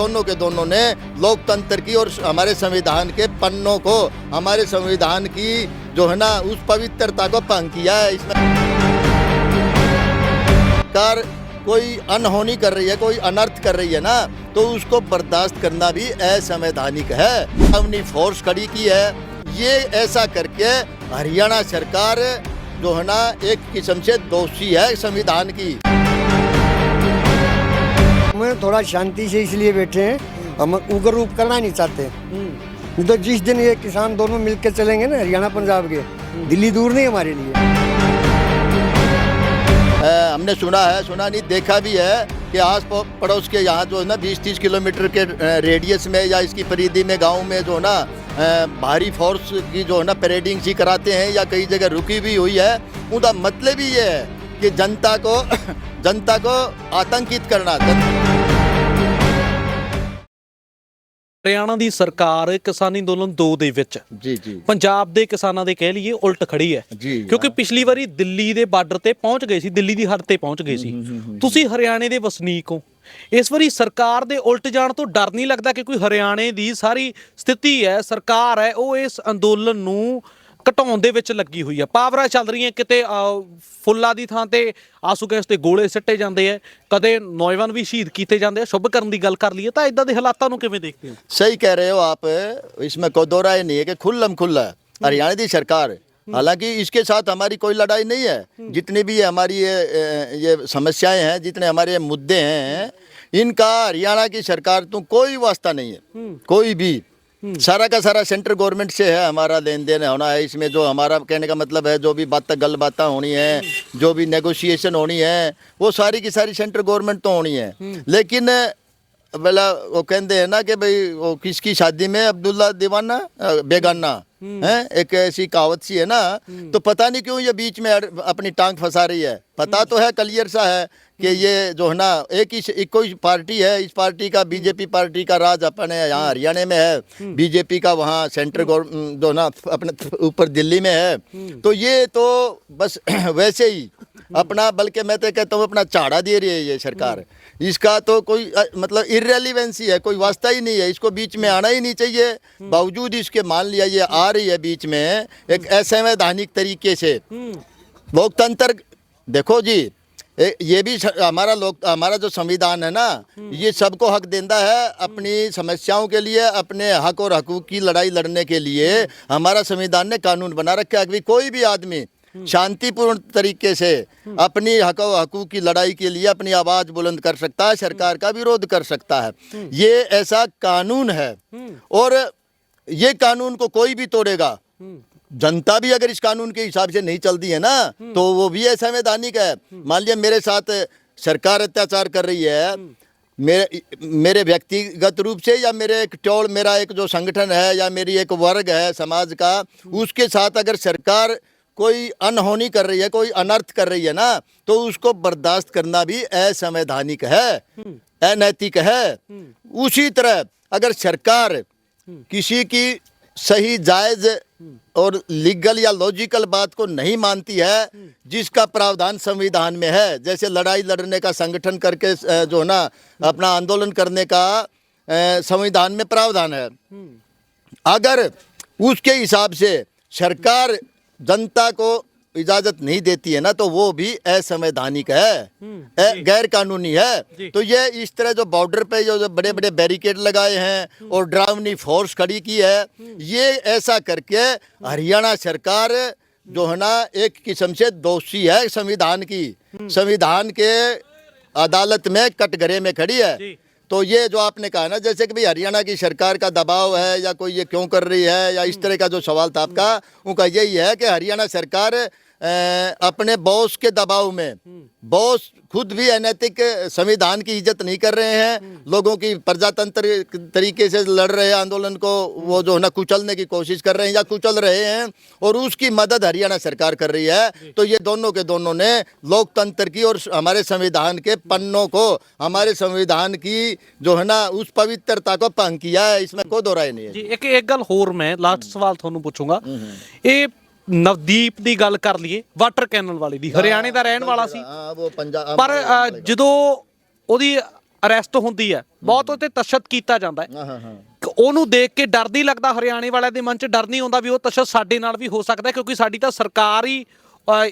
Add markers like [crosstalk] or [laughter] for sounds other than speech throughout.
दोनों के दोनों ने लोकतंत्र की और हमारे संविधान के पन्नों को, हमारे संविधान की जो है ना, उस पवित्रता को भंग किया है। इसमें कार कोई अनहोनी कर रही है, कोई अनर्थ कर रही है ना तो उसको बर्दाश्त करना भी असंवैधानिक है। अपनी फोर्स खड़ी की है। ये ऐसा करके हरियाणा सरकार जो है ना, एक किस्म से दोषी है संविधान की। हमें थोड़ा शांति से इसलिए बैठे हैं। हम उग्र रूप करना नहीं चाहते। तो जिस दिन ये किसान दोनों मिलकर चलेंगे ना हरियाणा पंजाब के दिल्ली दूर नहीं हमारे लिए। अ, हमने सुना है सुना नहीं देखा भी है कि आस पड़ोस के यहाँ जो है ना बीस तीस किलोमीटर के रेडियस में या इसकी परिधि में गाँव में जो है ना भारी फोर्स की जो है ना परेडिंग सी कराते हैं या कई जगह रुकी भी हुई है। उनका मतलब ही ये है कि जनता को [coughs] जनता को आतंकित करना जन- ਹਰਿਆਣਾ ਦੀ ਸਰਕਾਰ ਕਿਸਾਨੀ ਅੰਦੋਲਨ 2 ਦੇ ਵਿੱਚ। जी जी ਪੰਜਾਬ ਦੇ ਕਿਸਾਨਾਂ ਦੇ ਕਹਿ ਲਈਏ ਉਲਟ ਖੜੀ ਹੈ। ਜੀ ਕਿਉਂਕਿ ਪਿਛਲੀ ਵਾਰੀ ਦਿੱਲੀ ਦੇ ਬਾਰਡਰ ਤੇ ਪਹੁੰਚ ਗਏ ਸੀ ਦਿੱਲੀ ਦੀ ਹੱਦ ਤੇ ਪਹੁੰਚ ਗਏ ਸੀ। ਤੁਸੀਂ ਹਰਿਆਣੇ ਦੇ ਵਸਨੀਕ ਹੋ। ਇਸ ਵਾਰੀ ਸਰਕਾਰ ਦੇ ਉਲਟ ਜਾਣ ਤੋਂ ਡਰ ਨਹੀਂ ਲੱਗਦਾ ਕਿ ਕੋਈ ਹਰਿਆਣੇ ਦੀ ਸਾਰੀ ਸਥਿਤੀ ਹੈ ਸਰਕਾਰ ਹੈ ਉਹ ਇਸ ਅੰਦੋਲਨ ਨੂੰ ਘਟਾਉਣ ਦੇ ਵਿੱਚ ਲੱਗੀ ਹੋਈ ਹੈ ਪਾਵਰਾਂ ਚੱਲ ਰਹੀਆਂ ਕਿਤੇ ਅਹ, ਫੁੱਲਾਂ ਦੀ ਥਾਂ ਤੇ ਆਸੂ ਗੈਸ ਤੇ ਗੋਲੇ ਸਿੱਟੇ ਜਾਂਦੇ ਆ ਕਦੇ ਨੌਜਵਾਨ ਵੀ ਸ਼ਹੀਦ ਕੀਤੇ ਜਾਂਦੇ ਆ ਸ਼ੁਭ ਕਰਨ ਦੀ ਗੱਲ ਕਰ ਲਈਏ ਤਾਂ ਇਦਾਂ ਦੇ ਹਾਲਾਤਾਂ ਨੂੰ ਕਿਵੇਂ ਦੇਖਦੇ ਹੋ सही कह रहे हो आप इसमें कोई दो राय नहीं है कि खुल्लम खुल्ला हरियाणा की सरकार हालांकि इसके साथ हमारी कोई लड़ाई नहीं है जितनी भी ये हमारी ये ये समस्याएं हैं जितने हमारे ये मुद्दे हैं इनका हरियाणा की सरकार तो कोई वास्ता नहीं है कोई भी सारा का सारा सेंट्रल गवर्नमेंट से है हमारा लेन देन होना है इसमें जो हमारा कहने का मतलब है जो भी बात गल बातें होनी है जो भी नेगोशिएशन होनी है वो सारी की सारी सेंट्रल गवर्नमेंट तो होनी है लेकिन बोला वो कहते हैं ना कि भाई वो किसकी शादी में अब्दुल्ला दीवाना बेगाना है? एक ऐसी कहावत सी है ना? तो पता नहीं क्यों ये बीच में अपनी टांग फंसा रही है। पता तो है क्लियर सा है कि ये जो है ना एक ही एक कोई पार्टी है इस पार्टी का बीजेपी पार्टी का राज अपने यहाँ हरियाणा में है बीजेपी का वहाँ सेंट्रल गवर्नमेंट जो ना अपने ऊपर दिल्ली में है। तो ये तो बस [clears throat] वैसे ही अपना बल्कि मैं तो कहता हूँ अपना चाड़ा दे रही है ये सरकार। इसका तो कोई मतलब इरेलीवेंसी है कोई वास्ता ही नहीं है। इसको बीच में आना ही नहीं चाहिए। बावजूद इसके मान लिया ये आ रही है बीच में एक असंवैधानिक तरीके से। लोकतंत्र देखो जी ये भी हमारा लोक हमारा जो संविधान है ना ये सबको हक देता है अपनी समस्याओं के लिए अपने हक और हकूक की लड़ाई लड़ने के लिए। हमारा संविधान ने कानून बना रखा है। कि कोई भी आदमी शांतिपूर्ण तरीके से अपनी हक हकूक की लड़ाई के लिए अपनी आवाज़ बुलंद कर सकता है, सरकार का विरोध कर सकता है। ये ऐसा कानून है और ये कानून को कोई भी तोड़ेगा। जनता भी अगर इस कानून के हिसाब से नहीं चलती है ना तो वो भी असंवैधानिक है। मान लिया मेरे साथ सरकार अत्याचार कर रही है, मेरे मेरे व्यक्तिगत रूप से या मेरे एक टोल, मेरा एक जो संगठन है या मेरी एक वर्ग है समाज का, उसके साथ अगर सरकार कोई अनहोनी कर रही है कोई अनर्थ कर रही है ना तो उसको बर्दाश्त करना भी असंवैधानिक है अनैतिक है। उसी तरह अगर सरकार किसी की सही जायज़ और लीगल या लॉजिकल बात को नहीं मानती है जिसका प्रावधान संविधान में है जैसे लड़ाई लड़ने का संगठन करके जो है ना अपना आंदोलन करने का संविधान में प्रावधान है। अगर उसके हिसाब से सरकार जनता को इजाज़त नहीं देती है ना तो वो भी असंवैधानिक है। गैर कानूनी है। तो ये इस तरह जो बॉर्डर पे जो जो बड़े बड़े बैरिकेड लगाए हैं और ड्रावनी फोर्स खड़ी की है ये ऐसा करके हरियाणा सरकार जो है ना एक किस्म से दोषी है संविधान की। संविधान के अदालत में कटघरे में खड़ी है। तो ये जो आपने कहा ना जैसे कि भाई हरियाणा की सरकार का दबाव है या कोई ये क्यों कर रही है या इस तरह का जो सवाल था आपका उनका यही है कि हरियाणा सरकार अ, अपने बॉस के दबाव में। हम्म। बॉस खुद भी अनैतिक संविधान की इज़्ज़त नहीं कर रहे हैं। हम्म। लोगों की प्रजातंत्र तरीके से लड़ रहे आंदोलन को वो जो है ना कुचलने की कोशिश कर रहे हैं या कुचल रहे हैं और उसकी मदद हरियाणा सरकार कर रही है। तो ये दोनों के दोनों ने लोकतंत्र की और हमारे संविधान के पन्नों को हमारे संविधान की जो है ना उस पवित्रता को भंग किया है इसमें कोई दोहराई नहीं है। जी एक एक गल होर मैं लास्ट हम्म। सवाल थोड़ा पूछूँगा। ਨਵਦੀਪ ਦੀ ਗੱਲ ਕਰ ਲਈਏ ਵਾਟਰ ਕੈਨਲ ਵਾਲੇ ਦੀ ਹਰਿਆਣੇ ਦਾ ਰਹਿਣ ਵਾਲਾ ਸੀ। ਪਰ ਜਦੋਂ ਉਹਦੀ ਅਰੈਸਟ ਹੁੰਦੀ ਹੈ ਬਹੁਤ ਉਹਤੇ ਤਸ਼ੱਦਦ ਕੀਤਾ ਜਾਂਦਾ ਹੈ। ਉਹਨੂੰ ਦੇਖ ਕੇ ਡਰ ਨਹੀਂ ਲੱਗਦਾ ਹਰਿਆਣੇ ਵਾਲਿਆਂ ਦੇ ਮਨ 'ਚ ਡਰ ਨਹੀਂ ਆਉਂਦਾ ਵੀ ਉਹ ਤਸ਼ੱਦਦ ਸਾਡੇ ਨਾਲ ਵੀ ਹੋ ਸਕਦਾ ਕਿਉਂਕਿ ਸਾਡੀ ਤਾਂ ਸਰਕਾਰ ਹੀ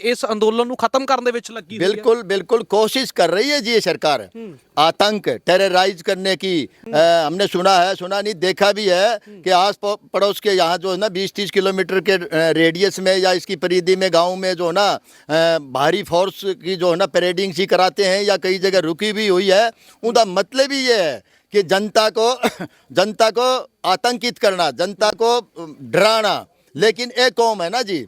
ਇਸ ਅੰਦੋਲਨ ਨੂੰ ਖਤਮ ਕਰਨ ਦੇ ਵਿੱਚ ਲੱਗੀ ਹੋਈ ਹੈ बिल्कुल बिल्कुल कोशिश कर रही है जी ये सरकार आतंक टेरराइज करने की अ, हमने सुना है सुना नहीं देखा भी है कि आस प- पड़ोस के यहाँ जो है ना 20-30 किलोमीटर के अ, रेडियस में या इसकी परिधि में गांव में जो है ना अ, भारी फोर्स की जो है ना परेडिंग सी कराते हैं या कई जगह रुकी भी हुई है उनका मतलब ही ये है कि जनता को जनता को आतंकित करना जनता को अ, डराना लेकिन एक कौम है ना जी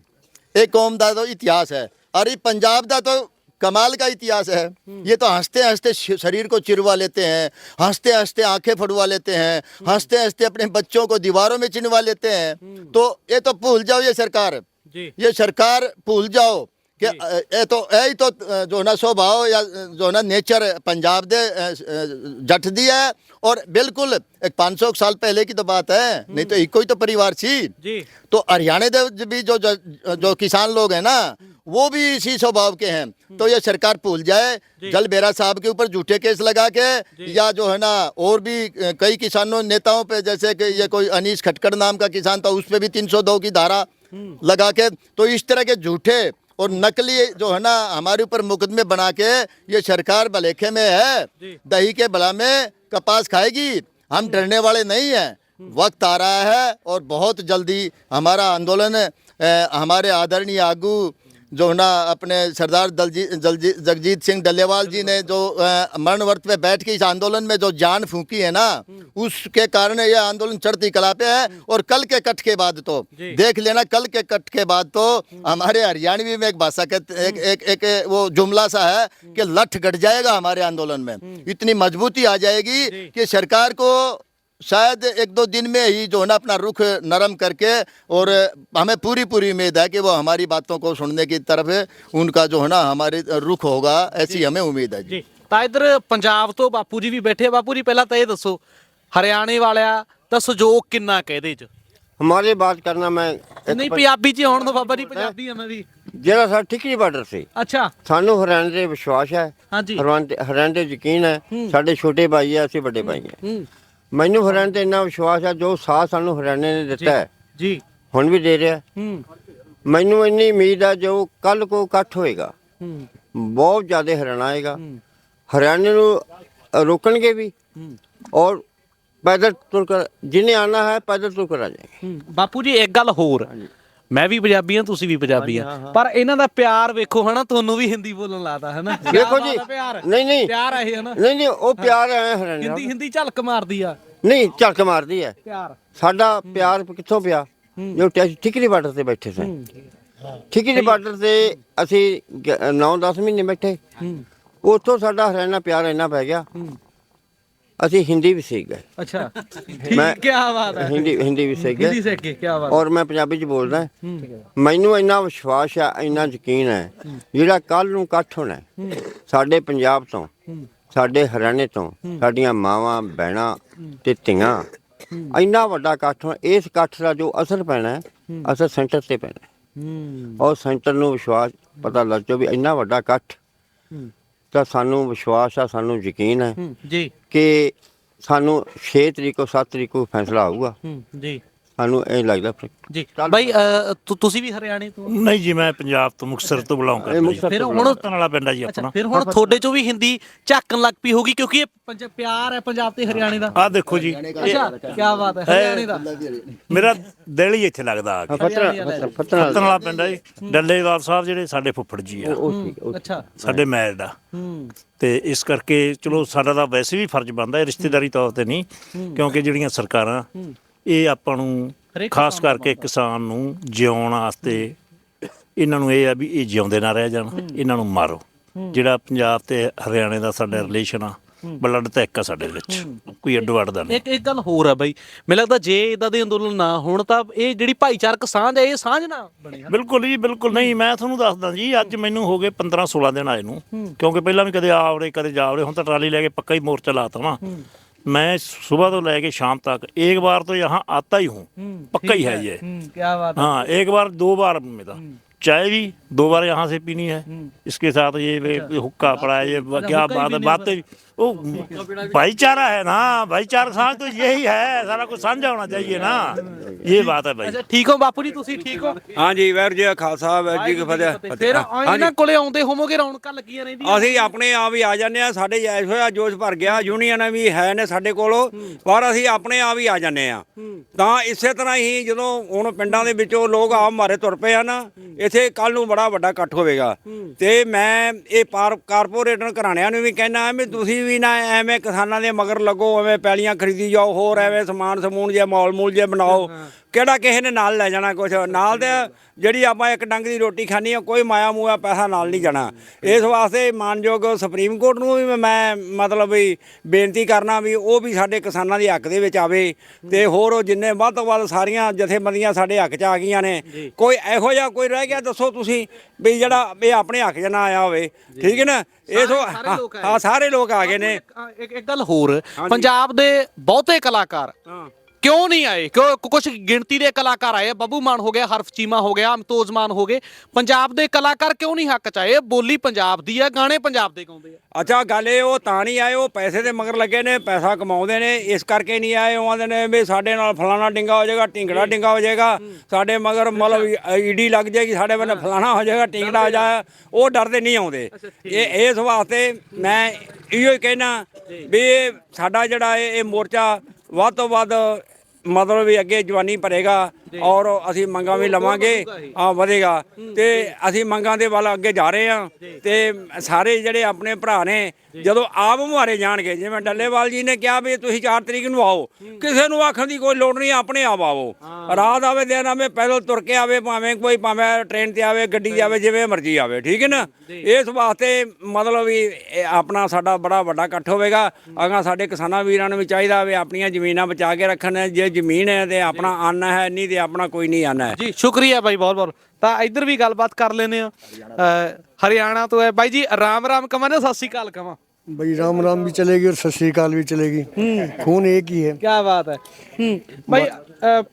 ये कौम का तो इतिहास है और ये पंजाब का तो कमाल का इतिहास है ये तो हंसते हंसते शरीर को चिरवा लेते हैं हंसते हंसते आंखें फटवा लेते हैं हंसते हंसते अपने बच्चों को दीवारों में चिनवा लेते हैं तो ये तो भूल जाओ ये सरकार ये सरकार भूल जाओ कि जी। अ, ये तो यही तो अ, जो ना स्वभाव या अ, जो ना नेचर पंजाब दे अ, अ, जट दी है और बिल्कुल एक 500 साल पहले की तो बात है नहीं तो एक कोई तो परिवार थी ਜੀ तो हरियाणा दे भी जो जो, जो किसान लोग हैं ना वो भी इसी स्वभाव के हैं तो ये सरकार भूल जाए जल बेरा साहब के ऊपर झूठे केस लगा के या जो है ना और भी अ, कई किसानों नेताओं पे जैसे कि ये कोई अनीस खटकर नाम का किसान था उस पे भी 302 की धारा लगा के तो इस तरह के झूठे और नकली जो है ना हमारे ऊपर मुकदमे बना के ये सरकार भलेखे में है दही के बला में कपास खाएगी। हम डरने वाले नहीं हैं। वक्त आ रहा है और बहुत जल्दी हमारा आंदोलन हमारे आदरणीय आगू जो है ना अपने सरदार जगजीत सिंह डल्लेवाल जी ने जो मरण वर्त पे बैठ के इस आंदोलन में जो जान फूकी है ना उसके कारण ये आंदोलन चढ़ती कला पे है और कल के कट के बाद तो देख लेना कल के कट के बाद तो हमारे हरियाणवी में एक भाषा कहते एक, एक एक वो जुमला सा है कि लठ गट जाएगा हमारे आंदोलन में। इतनी मजबूती आ जाएगी कि सरकार को शायद एक दो दिन में ही जो है ना अपना रुख नरम करके और हमें पूरी पूरी उम्मीद है कि वो हमारी बातों को सुनने की तरफ उनका जो है ना हमारे रुख होगा ऐसी हमें उम्मीद है जी ਜੀ ਤਾਂ ਇਧਰ ਪੰਜਾਬ ਤੋਂ ਬਾਪੂ ਜੀ ਵੀ ਬੈਠੇ ਆ ਬਾਪੂ ਜੀ ਪਹਿਲਾਂ ਤਾਂ ਇਹ ਦੱਸੋ ਹਰਿਆਣੇ ਵਾਲਿਆ ਤਾਂ ਸਹਿਯੋਗ ਕਿੰਨਾ ਕੁ ਇਹਦੇ 'ਚ ਹਮਾਰੇ ਬਾਤ ਕਰਨਾ ਮੈਂ ਇੱਕ ਨਹੀਂ ਪ- ਪੰਜਾਬੀ 'ਚ ਆਉਣ ਦੋ ਬਾਬਾ ਜੀ ਪੰਜਾਬੀ ਆ ਮੈਂ ਵੀ ਜਿਹੜਾ ਸਾਡਾ ਠਿਕਰੀ ਬਾਰਡਰ ਸੀ ਅੱਛਾ ਸਾਨੂੰ ਹਰਿਆਣੇ ਤੇ ਵਿਸ਼ਵਾਸ ਹੈ ਹਾਂਜੀ ਹਰਿਆਣੇ ਤੇ- ਹਰਿਆਣੇ ਤੇ ਯਕੀਨ ਹੈ ਸਾਡੇ ਛੋਟੇ ਭਾਈ ਹੈ ਅਸੀਂ ਵੱਡੇ ਭਾਈ ਹੈ ਹੂੰ ਮੈਨੂੰ ਹਰਿਆਣੇ ਤੇ ਇੰਨਾ ਵਿਸ਼ਵਾਸ ਹੈ ਜੋ ਸਾਥ ਸਾਨੂੰ ਹਰਿਆਣੇ ਨੇ ਦਿੱਤਾ ਹੈ। ਜੀ। ਹੁਣ ਵੀ ਦੇ ਰਿਹਾ। ਹੈ। ਮੈਨੂੰ ਇੰਨੀ ਉਮੀਦ ਹੈ ਜੋ ਕੱਲ ਕੋ ਇਕੱਠ ਹੋਏਗਾ। ਹੂੰ। ਬਹੁਤ ਜ਼ਿਆਦਾ ਹਰਿਆਣਾ ਆਏਗਾ। ਹੂੰ। ਹਰਿਆਣੇ ਨੂੰ ਰੋਕਣਗੇ ਵੀ। ਹੂੰ। ਔਰ ਪੈਦਲ ਤੁਰ ਕਰ ਜਿਨੇ ਆਣਾ ਹੈ ਪੈਦਲ ਤੁਰ ਕਰ ਆ ਜਾਏਗੇ। ਹੂੰ। ਬਾਪੂ ਜੀ ਇੱਕ ਗੱਲ ਹੋਰ। ਮੈਂ ਵੀ ਪੰਜਾਬੀ ਹਾਂ ਤੁਸੀਂ ਵੀ ਪੰਜਾਬੀ ਆ ਪਰ ਇਹਨਾਂ ਦਾ ਪਿਆਰ ਵੇਖੋ ਹਨਾ ਤੁਹਾਨੂੰ ਵੀ ਹਿੰਦੀ ਬੋਲਣ ਲਾਤਾ ਹਨਾ। ਬਾਤ ਜੀ ਨਹੀਂ ਨਹੀਂ। ਪਿਆਰ ਇਹ ਹਨਾ। ਨਹੀਂ ਨਹੀਂ ਉਹ ਪਿਆਰ ਹੈ। ਹਿੰਦੀ ਹਿੰਦੀ ਝਲਕ ਮਾਰਦੀ ਆ। ਨਹੀਂ ਝਲਕ ਮਾਰਦੀ ਹੈ ਪਿਆਰ। ਸਾਡਾ ਪਿਆਰ ਕਿੱਥੋਂ ਪਿਆ? ਜੋ ਟੈਸ- ਠਿਕਰੀ ਬਾਰਡਰ ਤੇ ਬੈਠੇ ਸੀ। ਠਿਕਰੀ ਬਾਰਡਰ ਤੇ ਅਸੀਂ 9-10 ਮਹੀਨੇ ਬੈਠੇ। ਹੂੰ। ਉੱਥੋਂ ਸਾਡਾ ਹਰਿਆਣਾ ਪਿਆਰ ਇੰਨਾ ਪੈ ਗਿਆ। ਅਸੀਂ ਹਿੰਦੀ ਵੀ ਸਿੱਖ ਗਏ। ਅੱਛਾ। ਮੈਂ- ਠੀਕ ਕੀ ਬਾਤ ਹੈ। ਹਿੰਦੀ ਹਿੰਦੀ ਵੀ ਸਿੱਖ ਹਿੰਦੀ ਗਏ ਸਿੱਖ ਕੇ ਕੀ ਬਾਤ। ਔਰ ਮੈਂ ਪੰਜਾਬੀ ਚ ਬੋਲਦਾ ਮੈਨੂੰ ਇੰਨਾ ਵਿਸ਼ਵਾਸ ਹੈ ਇੰਨਾ ਯਕੀਨ ਹੈ ਜਿਹੜਾ ਕੱਲ ਨੂੰ ਇਕੱਠ ਹੋਣਾ ਹੈ, ਸਾਡੇ ਪੰਜਾਬ ਤੋਂ ਸਾਡੇ ਹਰਿਆਣੇ ਤੋਂ ਸਾਡੀਆਂ ਮਾਵਾਂ ਭੈਣਾਂ ਤੇ ਧੀਆਂ। ਇੰਨਾ ਵੱਡਾ ਇਕੱਠ ਹੋਣਾ ਇਸ ਇਕੱਠ ਦਾ ਜੋ ਅਸਰ ਪੈਣਾ ਹੈ ਅਸਰ ਸੈਂਟਰ ਤੇ ਪੈਣਾ ਹੈ। ਹੂੰ। ਔਰ ਸੈਂਟਰ ਨੂੰ ਵਿਸ਼ਵਾਸ ਪਤਾ ਲੱਗ ਜਾਓ ਵੀ ਇੰਨਾ ਵੱਡਾ ਇਕੱਠ ਹੂੰ। ਤਾਂ ਸਾਨੂੰ ਵਿਸ਼ਵਾਸ ਆ ਸਾਨੂੰ ਯਕੀਨ ਹੈ ਜੀ। ਕਿ ਸਾਨੂੰ 6 ਤਰੀਕ ਨੂੰ 7 ਤਰੀਕ ਨੂੰ ਫੈਸਲਾ ਆਊਗਾ। ਜੀ। ਸਾਨੂੰ ਇਹ ਲੱਗਦਾ ਫਿਰ- ਜੀ। ਬਾਈ ਅ, ਤੁ- ਤੁਸੀਂ ਵੀ ਹਰਿਆਣੇ ਤੋਂ? ਨਹੀਂ ਜੀ ਮੈਂ ਪੰਜਾਬ ਤੋਂ ਮੁਕਤਸਰ ਤੋਂ ਬਿਲੋਂਗ ਇਹ ਕਰਦਾ ਮੁਕਤਸਰ ਫਿਰ ਤੋਂ ਹੁਣ ਪਤਨ ਵਾਲਾ ਪਿੰਡ ਆ ਜੀ ਅੱਛਾ ਆਪਣਾ। ਫਿਰ ਹੁਣ ਤੁਹਾਡੇ ਚੋਂ ਵੀ ਹਿੰਦੀ ਝਾਕਣ ਲੱਗ ਪਈ ਹੋਗੀ ਕਿਉਂਕਿ ਇਹ ਪੰਜ ਪਿਆਰ ਹੈ ਪੰਜਾਬ ਤੇ ਹਰਿਆਣੇ ਦਾ। ਆਹ ਦੇਖੋ ਜੀ। ਅੱਛਾ ਕੀ ਬਾਤ ਹੈ ਹਰਿਆਣੇ ਦਾ। ਮੇਰਾ ਦਿਲ ਹੀ ਇੱਥੇ ਲੱਗਦਾ ਆ ਕੇ। ਫਤਰਾ ਵਾਲਾ। ਪਿੰਡ ਆ ਜੀ। ਡੱਲੇਵਾਲ ਸਾਹਿਬ ਜਿਹੜੇ ਸਾਡੇ ਫੁੱਫੜ ਜੀ ਆ। ਉਹ ਠੀਕ ਉਹ ਅੱਛਾ। ਸਾਡੇ ਆ ਹੂੰ। ਤੇ ਇਸ ਕਰਕੇ ਚਲੋ ਸਾਡਾ ਤਾਂ ਵੈਸੇ ਵੀ ਫਰਜ਼ ਬਣਦਾ ਹੈ ਰਿਸ਼ਤੇਦਾਰੀ ਤੌਰ ਤੇ ਨਹੀਂ। ਕਿਉਂਕਿ ਜਿਹੜੀਆਂ ਸਰਕਾਰਾਂ ਇਹ ਆਪਾਂ ਨੂੰ ਹਰੇਕ ਖਾਸ ਕਰਕੇ ਕਿਸਾਨ ਨੂੰ ਜਿਉਣ ਵਾਸਤੇ ਇਹਨਾਂ ਨੂੰ ਇਹ ਆ ਵੀ ਇਹ ਜਿਉਂਦੇ ਨਾ ਰਹਿ ਜਾਣ ਇਹਨਾਂ ਨੂੰ ਮਾਰੋ। ਜਿਹੜਾ ਪੰਜਾਬ ਤੇ ਹਰਿਆਣੇ ਦਾ ਸਾਡਾ ਰਿਲੇਸ਼ਨ ਆ ਬਲੱਡ ਤਾਂ ਇੱਕ ਆ ਸਾਡੇ ਵਿੱਚ। ਕੋਈ ਅੱਡੋ ਅੱਡ ਦਾ ਨਹੀਂ। ਇੱਕ ਇੱਕ ਗੱਲ ਹੋਰ ਆ ਬਾਈ ਮੈਨੂੰ ਲੱਗਦਾ ਜੇ ਇਦਾਂ ਦੇ ਅੰਦੋਲਨ ਨਾ ਹੋਣ ਤਾਂ ਇਹ ਜਿਹੜੀ ਭਾਈਚਾਰਕ ਸਾਂਝ ਹੈ ਇਹ ਸਾਂਝ ਨਾ ਬਣੇ? ਬਿਲਕੁਲ ਜੀ ਬਿਲਕੁਲ ਨਹੀਂ ਮੈਂ ਤੁਹਾਨੂੰ ਦੱਸਦਾ ਜੀ ਅੱਜ ਮੈਨੂੰ ਹੋ ਗਏ 15 16 ਦਿਨ ਆਏ ਨੂੰ। ਕਿਉਂਕਿ ਪਹਿਲਾਂ ਵੀ ਕਦੇ ਆਵਰੇ ਕਦੇ ਜਾਵਰੇ ਹੁਣ ਤਾਂ ਟਰਾਲੀ ਲੈ ਕੇ ਪੱਕਾ ਹੀ ਮੋਰਚਾ ਲਾਤਾ ਵਾ। मैं सुबह तो लेके शाम तक एक बार तो यहाँ आता ही हूँ हम्म, पक्का ही ठीक है ये हम्म, क्या बात है हाँ एक बार दो बार में था चाय भी दो बार यहाँ से पीनी है इसके साथ ये वे- हुक्का पड़ा है ये क्या हुक्का ही बात है पीने बातें वो भाईचारा है ना भाईचारा साथ तो यही है सारा कुछ साझा होना चाहिए ना ये बात है भाई ਅੱਛਾ ਠੀਕ ਹੋ ਬਾਪੂ ਜੀ ਤੁਸੀਂ ਠੀਕ ਹੋ ਹਾਂਜੀ ਵਾਹਿਗੁਰੂ ਜੀ ਕਾ ਖਾਲਸਾ ਵਾਹਿਗੁਰੂ ਜੀ ਕੀ ਫਤਿਹ ਫਿਰ ਹਾਂਜੀ। ਇਹਨਾਂ ਕੋਲੇ ਆਉਂਦੇ ਹੋਵੋਗੇ ਰੌਣਕਾਂ ਲੱਗੀਆਂ ਰਹਿੰਦੀਆਂ ਅਸੀਂ ਆਪਣੇ ਆਪ ਹੀ ਆ ਜਾਂਦੇ ਆ ਸਾਡੇ ਐਸ ਹੋਇਆ ਜੋਸ਼ ਭਰ ਗਿਆ ਯੂਨੀਅਨ ਵੀ ਹੈ ਨੇ ਸਾਡੇ ਕੋਲ ਪਰ ਅਸੀਂ ਆਪਣੇ ਆਪ ਹੀ ਆ ਜਾਂਦੇ ਆ ਤਾਂ ਇਸੇ ਤਰ੍ਹਾਂ ਹੀ ਜਦੋਂ ਹੁਣ ਪਿੰਡਾਂ ਦੇ ਵਿੱਚੋਂ ਲੋਕ ਆਪ ਮਾਰੇ ਤੁਰ ਪਏ ਆ ਨਾ ਇੱਥੇ ਕੱਲ ਨੂੰ ਬੜਾ ਵੱਡਾ ਇਕੱਠ ਹੋਵੇਗਾ। ਤੇ ਮੈਂ ਇਹ ਪਾਰ ਕਾਰਪੋਰੇਟਰ ਘਰਾਣਿਆਂ ਨੂੰ ਵੀ ਕਹਿਣਾ ਵੀ ਤੁਸੀਂ ਵੀ ਨਾ ਐਵੇਂ ਕਿਸਾਨਾਂ ਦੇ ਮਗਰ ਲੱਗੋ ਐਵੇਂ ਪੈਲੀਆਂ ਖਰੀਦੀ ਜਾਓ ਹੋਰ ਐਵੇਂ ਸਮਾਨ ਸਮੂਨ ਜੇ ਮੌਲ ਮੂਲ ਜੇ ਬਣਾਓ ਕਿਹੜਾ ਕਿਸੇ ਨੇ ਨਾਲ ਲੈ ਜਾਣਾ ਕੁਛ? ਨਾਲ ਤੇ ਜਿਹੜੀ ਆਪਾਂ ਇੱਕ ਡੰਗ ਦੀ ਰੋਟੀ ਖਾਣੀ ਆ ਕੋਈ ਮਾਇਆ ਮੂਆ ਪੈਸਾ ਨਾਲ ਨਹੀਂ ਜਾਣਾ। ਇਸ ਵਾਸਤੇ ਮਾਨਯੋਗ ਸੁਪਰੀਮ ਕੋਰਟ ਨੂੰ ਵੀ ਮੈਂ ਮਤਲਬ ਵੀ ਬੇਨਤੀ ਕਰਨਾ ਵੀ ਉਹ ਵੀ ਸਾਡੇ ਕਿਸਾਨਾਂ ਦੇ ਹੱਕ ਦੇ ਵਿੱਚ ਆਵੇ ਤੇ ਹੋਰ ਉਹ ਜਿੰਨੇ ਵੱਧ ਤੋਂ ਵੱਧ ਸਾਰੀਆਂ ਜਥੇਬੰਦੀਆਂ ਸਾਡੇ ਹੱਕ 'ਚ ਆ ਗਈਆਂ ਨੇ ਕੋਈ ਇਹੋ ਜਿਹਾ ਕੋਈ ਰਹਿ ਗਿਆ ਦੱਸੋ ਤੁਸੀਂ ਵੀ ਜਿਹੜਾ ਇਹ ਆਪਣੇ ਹੱਕ 'ਚ ਨਾ ਆਇਆ ਹੋਵੇ। ਠੀਕ ਹੈ ਨਾ? ਇਹ ਸੋ ਸਾਰੇ ਲੋਕ ਆਏ। ਹਾਂ ਸਾਰੇ ਲੋਕ ਆ ਗਏ ਨੇ। ਇੱਕ- ਗੱਲ ਹੋਰ ਪੰਜਾਬ ਦੇ ਬਹੁਤੇ ਕਲਾਕਾਰ ਕਿਉਂ ਨਹੀਂ ਆਏ? ਕਿਉਂ ਕੁਝ ਗਿਣਤੀ ਦੇ ਕਲਾਕਾਰ ਆਏ ਬੱਬੂ ਮਾਨ ਹੋ ਗਿਆ ਹਰਫ ਚੀਮਾ ਹੋ ਗਿਆ ਅਮਤੋਜ਼ ਮਾਨ ਹੋ ਗਏ। ਪੰਜਾਬ ਦੇ ਕਲਾਕਾਰ ਕਿਉਂ ਨਹੀਂ ਹੱਕ ਚ ਆਏ? ਬੋਲੀ ਪੰਜਾਬ ਦੀ ਆ ਗਾਣੇ ਪੰਜਾਬ ਦੇ ਗਾਉਂਦੇ ਆ। ਅੱਛਾ ਗੱਲ ਇਹ ਉਹ ਤਾਂ ਨਹੀਂ ਆਏ ਉਹ ਪੈਸੇ ਦੇ ਮਗਰ ਲੱਗੇ ਨੇ ਪੈਸਾ ਕਮਾਉਂਦੇ ਨੇ ਇਸ ਕਰਕੇ ਨਹੀਂ ਆਏ। ਉਹ ਆਂਦੇ ਨੇ ਵੀ ਸਾਡੇ ਨਾਲ ਫਲਾਣਾ ਡਿੰਗਾ ਹੋ ਜਾਏਗਾ ਢਿੰਗੜਾ ਡਿੰਗਾ ਹੋ ਜਾਏਗਾ। ਸਾਡੇ ਮਗਰ ਮਤਲਬ ਈਡੀ ਲੱਗ ਜਾਏਗੀ ਸਾਡੇ ਬੰਨੇ ਫਲਾਣਾ ਹੋ ਜਾਏਗਾ ਢਿੰਗੜਾ ਹੋ ਜਾਏ ਉਹ ਡਰਦੇ ਨਹੀਂ ਆਉਂਦੇ। ਇਹ ਇਸ ਵਾਸਤੇ ਮੈਂ ਇਹੋ ਹੀ ਕਹਿਣਾ ਵੀ ਸਾਡਾ ਜਿਹੜਾ ਇਹ ਮੋਰਚਾ ਵੱਧ ਤੋਂ ਵੱਧ ਮਤਲਬ ਵੀ ਅੱਗੇ ਜਵਾਨੀ ਭਰੇਗਾ। ਔਰ ਅਸੀਂ ਮੰਗਾਂ ਵੀ ਲਵਾਂਗੇ। ਆ ਵਧੇਗਾ। ਤੇ ਅਸੀਂ ਮੰਗਾਂ ਦੇ ਵੱਲ ਅੱਗੇ ਜਾ ਰਹੇ ਹਾਂ। ਤੇ ਸਾਰੇ ਜਿਹੜੇ ਆਪਣੇ ਭਰਾ ਨੇ ਜਦੋਂ ਆਪ ਮੁਹਾਰੇ ਜਾਣਗੇ ਜਿਵੇਂ ਡੱਲੇਵਾਲ ਜੀ ਨੇ ਕਿਹਾ ਵੀ ਤੁਸੀਂ 4 ਤਰੀਕ ਨੂੰ ਆਓ। ਕਿਸੇ ਨੂੰ ਆਖਣ ਦੀ ਕੋਈ ਲੋੜ ਨਹੀਂ ਆਪਣੇ ਆਪ ਆਵੋ। ਰਾਤ ਆਵੇ ਦਿਨ ਆਵੇ ਪੈਦਲ ਤੁਰ ਕੇ ਆਵੇ ਭਾਵੇਂ ਕੋਈ ਭਾਵੇਂ ਟ੍ਰੇਨ ਤੇ ਆਵੇ ਗੱਡੀ 'ਤੇ ਆਵੇ ਜਿਵੇਂ ਮਰਜ਼ੀ ਆਵੇ ਠੀਕ ਹੈ ਨਾ? ਇਸ ਵਾਸਤੇ ਮਤਲਬ ਵੀ ਆਪਣਾ ਸਾਡਾ ਬੜਾ ਵੱਡਾ ਇਕੱਠ ਹੋਵੇਗਾ। ਅਗਾ ਸਾਡੇ ਕਿਸਾਨਾਂ ਵੀਰਾਂ ਨੂੰ ਵੀ ਚਾਹੀਦਾ ਵੀ ਆਪਣੀਆਂ ਜ਼ਮੀਨਾਂ ਬਚਾ ਕੇ ਰੱਖਣ ਜੇ ਜ਼ਮੀਨ ਹੈ ਤੇ ਆਪਣਾ ਅੰਨ ਹੈ ਨਹੀਂ ਤੇ ਆਪਣਾ ਕੋਈ ਨਹੀਂ ਅੰਨ ਹੈ ਜੀ ਸ਼ੁਕਰੀਆ ਬਾਈ ਬਹੁਤ ਬਹੁਤ ਤਾਂ ਇੱਧਰ ਵੀ ਗੱਲਬਾਤ ਕਰ ਲੈਨੇ ਆ ਹਰਿਆਣਾ ਤੋਂ ਹੈ ਬਾਈ ਜੀ ਰਾਮ ਰਾਮ ਕਵਾਂ ਨਾ ਸਤਿ ਸ਼੍ਰੀ ਅਕਾਲ ਕਵਾਂ भाई राम राम भी चलेगी और सत श्रीकाल भी चलेगी खून एक ही है ਕੀ ਬਾਤ ਹੈ ਹੂੰ ਬਾਈ ਅ,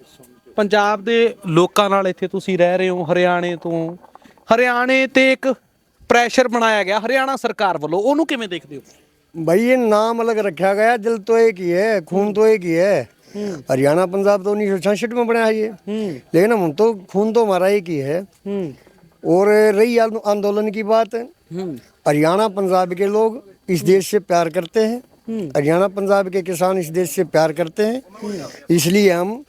ਪੰਜਾਬ ਦੇ ਲੋਕਾਂ ਨਾਲ ਇੱਥੇ ਤੁਸੀਂ ਰਹਿ ਰਹੇ ਹੋ ਹਰਿਆਣੇ ਤੋਂ ਹਰਿਆਣੇ ਤੇ ਇੱਕ ਪ੍ਰੈਸ਼ਰ ਬਣਾਇਆ ਗਿਆ ਹਰਿਆਣਾ ਸਰਕਾਰ ਵੱਲੋਂ ਉਹਨੂੰ ਕਿਵੇਂ ਦੇਖਦੇ ਹੋ भाई ये नाम अलग रखा गया दिल तो एक ही है खून तो एक ही है हरियाणा पंजाब तो उन्नीस सौ छियासठ में बनाया ये। लेकिन हम तो खून तो हमारा एक ही है। और रही आंदोलन की बात हरियाणा पंजाब के लोग इस देश से प्यार करते हैं। हरियाणा पंजाब के किसान इस देश से प्यार करते हैं। इसलिए हम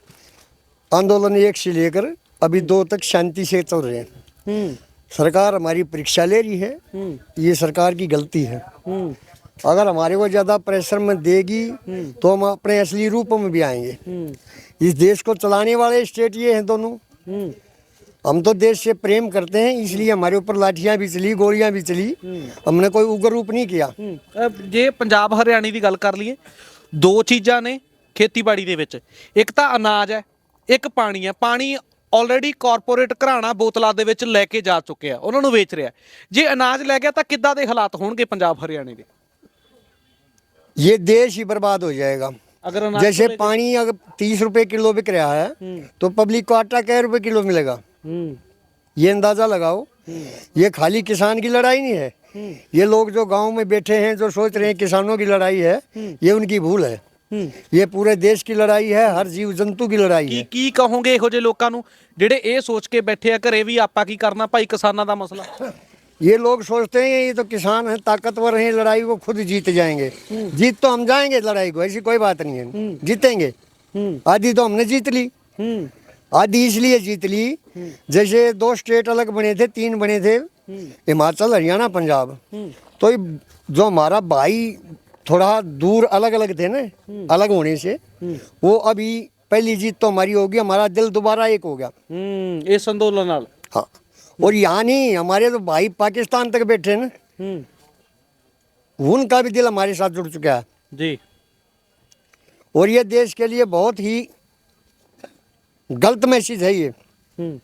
आंदोलन एक से लेकर अभी दो तक शांति से चल रहे हैं। सरकार हमारी परीक्षा ले रही है। ये सरकार की गलती है। अगर हमारे को ज़्यादा प्रेशर में देगी तो हम अपने असली रूप में भी आएंगे इस देश को चलाने वाले स्टेट ये हैं दोनों हम तो देश से प्रेम करते हैं इसलिए हमारे ऊपर लाठियां भी चली गोलियां भी चली हमने कोई उग्र रूप नहीं किया ਅ, ਜੇ ਪੰਜਾਬ ਹਰਿਆਣੇ ਦੀ ਗੱਲ ਕਰ ਲਈਏ ਦੋ ਚੀਜ਼ਾਂ ਨੇ ਖੇਤੀਬਾੜੀ ਦੇ ਵਿੱਚ ਇੱਕ ਤਾਂ ਅਨਾਜ ਹੈ ਇੱਕ ਪਾਣੀ ਹੈ ਪਾਣੀ ਆਲਰੇਡੀ ਕਾਰਪੋਰੇਟ ਘਰਾਣਾ ਬੋਤਲਾਂ ਦੇ ਵਿੱਚ ਲੈ ਕੇ ਜਾ ਚੁੱਕਿਆ ਉਹਨਾਂ ਨੂੰ ਵੇਚ ਰਿਹਾ ਜੇ ਅਨਾਜ ਲੈ ਗਿਆ ਤਾਂ ਕਿੱਦਾਂ ਦੇ ਹਾਲਾਤ ਹੋਣਗੇ ਪੰਜਾਬ ਹਰਿਆਣੇ ਦੇ ये देश ही बर्बाद हो जाएगा ਅਗਰ ਅਨਾਜ जैसे पानी अगर तीस रुपए किलो बिक रहा है तो पब्लिक को आटा कै रुपए किलो मिलेगा ये अंदाजा लगाओ ये खाली किसान की लड़ाई नहीं है ये लोग जो गांव में बैठे हैं जो सोच रहे हैं किसानों की लड़ाई है ये उनकी भूल है ये पूरे देश की लड़ाई है हर जीव जंतु की लड़ाई ਕੀ है ਕੀ ਕਹੋਗੇ ਇਹੋ ਜਿਹੇ ਲੋਕਾਂ ਨੂੰ ਜਿਹੜੇ ਇਹ ਸੋਚ ਕੇ ਬੈਠੇ ਆ ਘਰੇ ਵੀ ਆਪਾਂ ਕੀ ਕਰਨਾ ਭਾਈ ਕਿਸਾਨਾਂ ਦਾ ਮਸਲਾ ये लोग सोचते हैं ये तो किसान हैं ताकतवर हैं लड़ाई को खुद जीत जाएँगे। हम्म। जीत तो हम जाएँगे लड़ाई को ऐसी कोई बात नहीं है। हम्म। जीतेंगे। हम्म। आधी तो हमने जीत ली। आधी इसलिए जीत ली जैसे दो स्टेट अलग बने थे तीन बने थे हिमाचल हरियाणा पंजाब। तो जो हमारा भाई थोड़ा दूर अलग अलग थे ना अलग होने से वो अभी पहली जीत तो हमारी होगी हमारा दिल दोबारा एक हो गया। इस आंदोलन हाँ। और यहाँ नहीं हमारे तो भाई पाकिस्तान तक बैठे न। हम्म। उनका भी दिल हमारे साथ जुड़ चुका है। जी। और ये देश के लिए बहुत ही गलत मैसेज है ये। हम्म।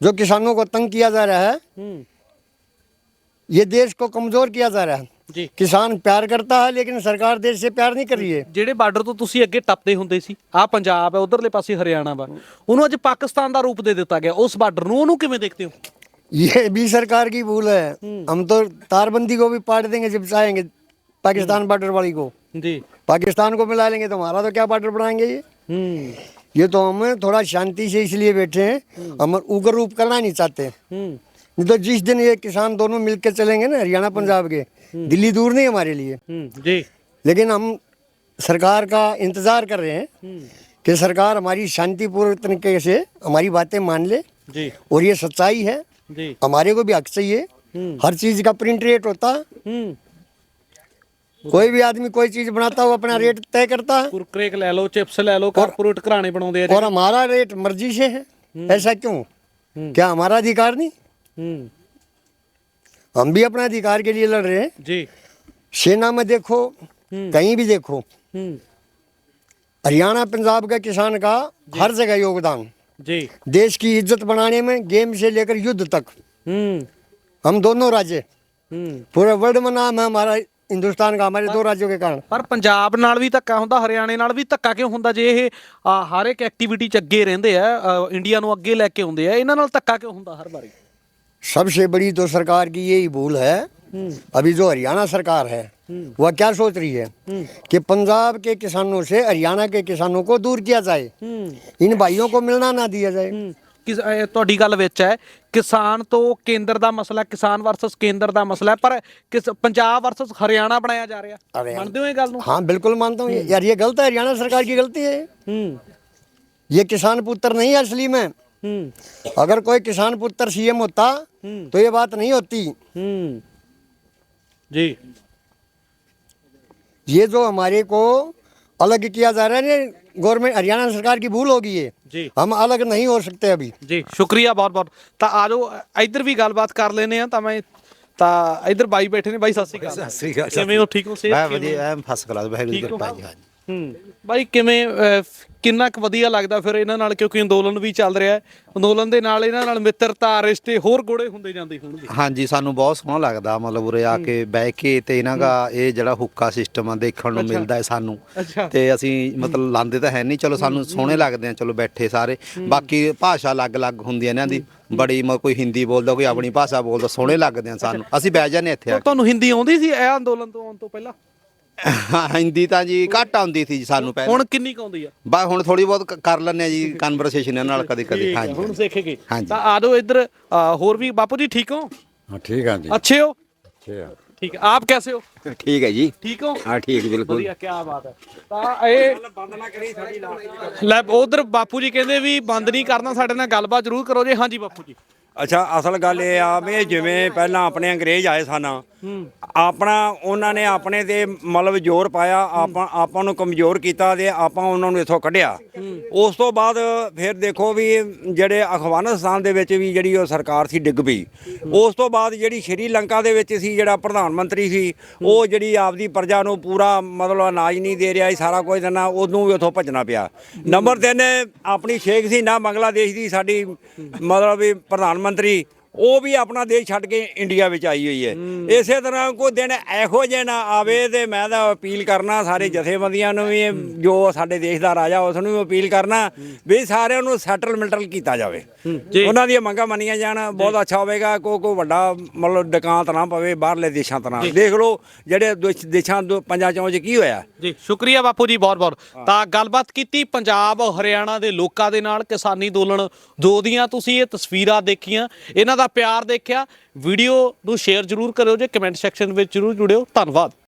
जो किसानों को तंग किया जा रहा है हम्म। ये देश को कमज़ोर किया जा रहा है। ਜੀ किसान प्यार करता है लेकिन सरकार देश से प्यार नहीं कर रही है ਜਿਹੜੇ ਬਾਰਡਰ ਤੋਂ ਤੁਸੀਂ ਅੱਗੇ ਟੱਪਦੇ ਹੁੰਦੇ ਸੀ ਆਹ ਪੰਜਾਬ ਹੈ ਉਧਰਲੇ ਪਾਸੇ ਹਰਿਆਣਾ ਵਾ ਉਹਨੂੰ ਅੱਜ ਪਾਕਿਸਤਾਨ ਦਾ ਰੂਪ ਦੇ ਦਿੱਤਾ ਗਿਆ ਉਸ ਬਾਰਡਰ ਨੂੰ ਉਹਨੂੰ ਕਿਵੇਂ ਦੇਖਦੇ ਹੋ ये भी सरकार की भूल है हम तो तारबंदी को भी पाट देंगे जब चाहेंगे पाकिस्तान बॉर्डर वाली को ਜੀ पाकिस्तान को मिला लेंगे तो हमारा तो क्या बॉर्डर बनाएंगे ये ਹੂੰ ये तो हम थोड़ा शांति से इसलिए बैठे हैं हम उग्र रूप करना नहीं चाहते ਹੂੰ नहीं तो जिस दिन ये किसान दोनों मिलकर चलेंगे ना हरियाणा पंजाब के दिल्ली दूर नहीं हमारे लिए ਹੂੰ ਜੀ लेकिन हम सरकार का इंतजार कर रहे हैं कि सरकार हमारी शांतिपूर्वक तरीके से हमारी बातें मान ले ਜੀ और ये सच्चाई है ਜੀ हमारे को भी हक चाहिए हर चीज का प्रिंट रेट होता ਹੂੰ कोई भी आदमी कोई चीज बनाता है वो अपना रेट तय करता है ਕੁਰਕਰੇ ਲੈ ਲਓ ਚਿਪਸ ਲੈ ਲਓ ਕਾਰਪੋਰੇਟ ਘਰਾਣੇ ਬਣਾਉਂਦੇ ਆ ਜੀ और हमारा रेट मर्जी से है ऐसा क्यों क्या हमारा अधिकार नहीं ਹੂੰ हम भी अपने अधिकार के लिए लड़ रहे हैं ਜੀ सेना में देखो कहीं भी देखो ਹੂੰ हरियाणा पंजाब के किसान का हर जगह योगदान ਜੀ देश की इज्जत बनाने में गेम से लेकर युद्ध तक ਹੂੰ हम दोनों राज्य ਹੂੰ पूरे वर्ल्ड में नाम है हमारा हिंदुस्तान का हमारे दो राज्यों के कारण ਪਰ ਪੰਜਾਬ ਨਾਲ ਵੀ ਧੱਕਾ ਹੁੰਦਾ ਹਰਿਆਣੇ ਨਾਲ ਵੀ ਧੱਕਾ ਕਿਉਂ ਹੁੰਦਾ ਜੇ ਇਹ ਆ, ਹਰ ਇੱਕ ਐਕਟੀਵਿਟੀ 'ਚ ਅੱਗੇ ਰਹਿੰਦੇ ਆ ਅ, ਇੰਡੀਆ ਨੂੰ ਅੱਗੇ ਲੈ ਕੇ ਆਉਂਦੇ ਆ ਇਹਨਾਂ ਨਾਲ ਧੱਕਾ ਕਿਉਂ ਹੁੰਦਾ ਹਰ ਵਾਰੀ सबसे बड़ी तो सरकार की यही भूल है अभी जो हरियाणा सरकार है वह क्या सोच रही है कि पंजाब के किसानों से हरियाणा के किसानों को दूर किया जाए इन भाइयों को मिलना ना दिया जाए ਕਿਸ ਇਹ ਤੁਹਾਡੀ ਗੱਲ ਵਿੱਚ ਹੈ ਕਿਸਾਨ ਤੋਂ ਕੇਂਦਰ ਦਾ ਮਸਲਾ ਕਿਸਾਨ ਵਰਸਸ ਕੇਂਦਰ ਦਾ ਮਸਲਾ ਹੈ, ਪਰ ਕਿਸ ਪੰਜਾਬ ਵਰਸਸ ਹਰਿਆਣਾ ਬਣਾਇਆ ਜਾ ਰਿਹਾ ਹਰਿਆਣਾ। ਮੰਨਦੇ ਹੋ ਇਹ ਗੱਲ ਨੂੰ हाँ बिल्कुल मानता हूँ यार ये गलत है हरियाणा सरकार की गलती है ਹੂੰ ये किसान पुत्र नहीं है असली में ਹੂੰ अगर कोई किसान पुत्र सीएम होता तो ये बात नहीं होती ਹੂੰ ਜੀ ये जो हमारे को अलग किया जा रहा है गवर्नमेंट हरियाणा सरकार की भूल होगी ये ਜੀ हम अलग नहीं हो सकते अभी ਜੀ ਸ਼ੁਕਰੀਆ ਬਹੁਤ ਬਹੁਤ ਤਾਂ ਆ ਜਾਓ ਇੱਧਰ ਵੀ ਗੱਲਬਾਤ ਕਰ ਲੈਨੇ ਆ ਤਾਂ ਮੈਂ ਤਾਂ ਇੱਧਰ ਬਾਈ ਬੈਠੇ ਨੇ ਬਾਈ ਸਤਿ ਸ਼੍ਰੀ ਅਕਾਲ ਸ੍ਰੀ ਅਕਾਲ ਕਿਵੇਂ ਹੋ ਠੀਕ ਹੋ ਸਿਹਤ ਮੈਂ ਕਿਵੇਂ? ਵਧੀਆ ਐਮ ਫਸਟ ਕਲਾਸ ਬਹਿ ਠੀਕ ਗਈ ਹੋ? ਕਿਰਪਾ ਜੀ ਹਾਂਜੀ ਹੂੰ। ਬਾਈ ਕਿਵੇਂ ਅਹ, ਕਿੰਨਾ ਕੁ ਵਧੀਆ ਲੱਗਦਾ ਫਿਰ ਇਹਨਾਂ ਨਾਲ? ਕਿਉਂਕਿ ਅੰਦੋਲਨ ਵੀ ਚੱਲ ਰਿਹਾ ਹੈ। ਅੰਦੋਲਨ ਦੇ ਨਾਲ ਇਹਨਾਂ ਨਾਲ ਮਿੱਤਰਤਾ ਰਿਸ਼ਤੇ ਹੋਰ ਗੋੜੇ ਹੁੰਦੇ ਜਾਂਦੇ ਹੋਣਗੇ। ਹਾਂਜੀ ਸਾਨੂੰ ਬਹੁਤ ਸੋਹਣਾ ਲੱਗਦਾ ਮਤਲਬ ਉਰੇ ਆ ਕੇ ਬਹਿ ਕੇ ਤੇ ਇਹਨਾਂ ਦਾ ਇਹ ਜਿਹੜਾ ਹੁੱਕਾ ਸਿਸਟਮ ਆ ਦੇਖਣ ਨੂੰ ਮਿਲਦਾ ਹੈ ਸਾਨੂੰ। ਅੱਛਾ। ਤੇ ਅਸੀਂ ਮਤਲਬ ਲਾਂਦੇ ਤਾਂ ਹੈ ਨਹੀਂ। ਚਲੋ ਸਾਨੂੰ ਸੋਹਣੇ ਲੱਗਦੇ ਆ ਚਲੋ ਬੈਠੇ ਸਾਰੇ। ਬਾਕੀ ਭਾਸ਼ਾ ਅਲੱਗ-ਅਲੱਗ ਹੁੰਦੀ ਹੈ ਇਹਨਾਂ ਦੀ। ਬੜੀ ਮ ਕੋਈ ਹਿੰਦੀ ਬੋਲਦਾ ਕੋਈ ਆਪਣੀ ਭਾਸ਼ਾ ਬੋਲਦਾ ਸੋਹਣੇ ਲੱਗਦੇ ਆ ਸਾਨੂੰ। ਅਸੀਂ ਬਹਿ ਜਾਂਦੇ ਇੱਥੇ ਆ ਤੁਹਾਨੂੰ ਹਿੰਦੀ ਆਉਂਦੀ ਸੀ ਇਹ ਅੰਦੋਲਨ ਤੋਂ ਆਉਣ ਤੋਂ ਪਹਿਲਾਂ? ਕੇ ਹਿੰਦੀ ਤਾਂ ਜੀ ਘੱਟ ਆਉਂਦੀ ਸੀ ਜੀ ਸਾਨੂੰ ਪਹਿਲਾਂ ਹੁਣ ਕਿੰਨੀ ਕੁ ਆਉਂਦੀ ਆ ਬਾ ਹੁਣ ਥੋੜੀ ਬਹੁਤ ਕ- ਕਰ ਲੈਂਦੇ ਆ ਜੀ ਕਨਵਰਸੇਸ਼ਨ ਇਹਨਾਂ ਨਾਲ ਕਦੇ ਕਦੇ ਠੀਕ ਹੈ, ਹਾਂਜੀ ਹੁਣ ਸਿੱਖ ਗਏ ਹਾਂਜੀ। ਤਾਂ ਆ ਜਾਓ ਇੱਧਰ ਅਹ, ਹੋਰ ਵੀ ਬਾਪੂ ਜੀ ਠੀਕ ਹੋ हाँ ठीक है जी अच्छे हो अच्छे हैं। ठीक है आप कैसे हो ਠੀਕ ਹੈ ਜੀ ठीक हो ਹਾਂ ਠੀਕ ਬਿਲਕੁਲ ਵਧੀਆ ਕੀ ਬਾਤ ਹੈ ਤਾਂ ਇਹ ਬੰਦ ਨਾ ਕਰੀ ਸਾਡੀ ਲਾਸਟ ਲੈ ਉਧਰ ਬਾਪੂ ਜੀ ਕਹਿੰਦੇ ਵੀ ਬੰਦ ਨਹੀਂ ਕਰਨਾ ਸਾਡੇ ਨਾਲ ਗੱਲਬਾਤ ਜ਼ਰੂਰ ਕਰੋ ਜੀ ਹਾਂਜੀ ਬਾਪੂ ਜੀ ਅੱਛਾ ਅਸਲ ਗੱਲ ਇਹ ਆ ਵੀ ਜਿਵੇਂ ਪਹਿਲਾਂ ਆਪਣੇ ਅੰਗਰੇਜ਼ ਆਏ ਸਨ ਆਪਣਾ ਉਹਨਾਂ ਨੇ ਆਪਣੇ ਤੇ ਮਤਲਬ ਜ਼ੋਰ ਪਾਇਆ ਆਪਾਂ ਆਪਾਂ ਨੂੰ ਕਮਜ਼ੋਰ ਕੀਤਾ ਤੇ ਆਪਾਂ ਉਹਨਾਂ ਨੂੰ ਇੱਥੋਂ ਕੱਢਿਆ। ਉਸ ਤੋਂ ਬਾਅਦ ਫਿਰ ਦੇਖੋ ਵੀ ਜਿਹੜੇ ਅਫਗਾਨਿਸਤਾਨ ਦੇ ਵਿੱਚ ਵੀ ਜਿਹੜੀ ਉਹ ਸਰਕਾਰ ਸੀ ਡਿੱਗ ਪਈ। ਉਸ ਤੋਂ ਬਾਅਦ ਜਿਹੜੀ ਸ਼੍ਰੀਲੰਕਾ ਦੇ ਵਿੱਚ ਸੀ ਜਿਹੜਾ ਪ੍ਰਧਾਨ ਮੰਤਰੀ ਸੀ ਉਹ ਜਿਹੜੀ ਆਪਦੀ ਪ੍ਰਜਾ ਨੂੰ ਪੂਰਾ ਮਤਲਬ ਅਨਾਜ ਨਹੀਂ ਦੇ ਰਿਹਾ ਸੀ ਸਾਰਾ ਕੁਝ ਦੇਣਾ ਉਹਨੂੰ ਵੀ ਉੱਥੋਂ ਭੱਜਣਾ ਪਿਆ। ਨੰਬਰ 3 ਆਪਣੀ ਸ਼ੇਖ ਸੀ ਨਾ ਬੰਗਲਾਦੇਸ਼ ਦੀ ਸਾਡੀ ਮਤਲਬ ਵੀ ਪ੍ਰਧਾਨ ਮੰਤਰੀ ਉਹ ਵੀ ਆਪਣਾ ਦੇਸ਼ ਛੱਡ ਕੇ ਇੰਡੀਆ ਵਿੱਚ ਆਈ ਹੋਈ ਹੈ। ਇਸੇ ਤਰ੍ਹਾਂ ਕੋਈ ਦਿਨ ਇਹੋ ਜਿਹਾ ਨਾ ਆਵੇ ਤੇ ਮੈਂ ਤਾਂ ਅਪੀਲ ਕਰਨਾ ਸਾਰੇ ਜਥੇਬੰਦੀਆਂ ਨੂੰ ਵੀ ਜੋ ਸਾਡੇ ਦੇਸ਼ ਦਾ ਰਾਜਾ ਉਸ ਨੂੰ ਵੀ ਅਪੀਲ ਕਰਨਾ ਵੀ ਸਾਰਿਆਂ ਨੂੰ ਸੈਟਲਮੈਂਟ ਕੀਤਾ ਜਾਵੇ। ਉਹਨਾਂ ਦੀਆਂ ਮੰਗਾਂ ਮੰਨੀਆਂ ਜਾਣ ਬਹੁਤ ਅੱਛਾ ਹੋਵੇਗਾ ਕੋਈ ਕੋਈ ਵੱਡਾ ਮਤਲਬ ਡਕਾਂਤ ਨਾ ਪਵੇ ਬਾਹਰਲੇ ਦੇਸ਼ਾਂ ਤਰ੍ਹਾਂ ਦੇਖ ਲਓ ਜਿਹੜੇ ਦੇਸ਼- ਦੋ ਪੰਜਾਂ ਚੋਂ ਚ ਕੀ ਹੋਇਆ? ਜੀ ਸ਼ੁਕਰੀਆ ਬਾਪੂ ਜੀ ਬਹੁਤ ਬਹੁਤ। ਤਾਂ ਗੱਲਬਾਤ ਕੀਤੀ ਪੰਜਾਬ ਹਰਿਆਣਾ ਦੇ ਲੋਕਾਂ ਦੇ ਨਾਲ ਕਿਸਾਨੀ ਅੰਦੋਲਨ। ਦੋ ਦੀਆਂ ਤੁਸੀਂ ਇਹ ਤਸਵੀਰਾਂ ਦੇਖੀਆਂ। ਇਹਨਾਂ ਦਾ ਪਿਆਰ ਦੇਖਿਆ। ਵੀਡੀਓ ਨੂੰ ਸ਼ੇਅਰ ਜ਼ਰੂਰ ਕਰਿਓ ਜੇ ਕਮੈਂਟ ਸੈਕਸ਼ਨ ਵਿੱਚ ਜ਼ਰੂਰ ਜੁੜਿਓ। ਧੰਨਵਾਦ।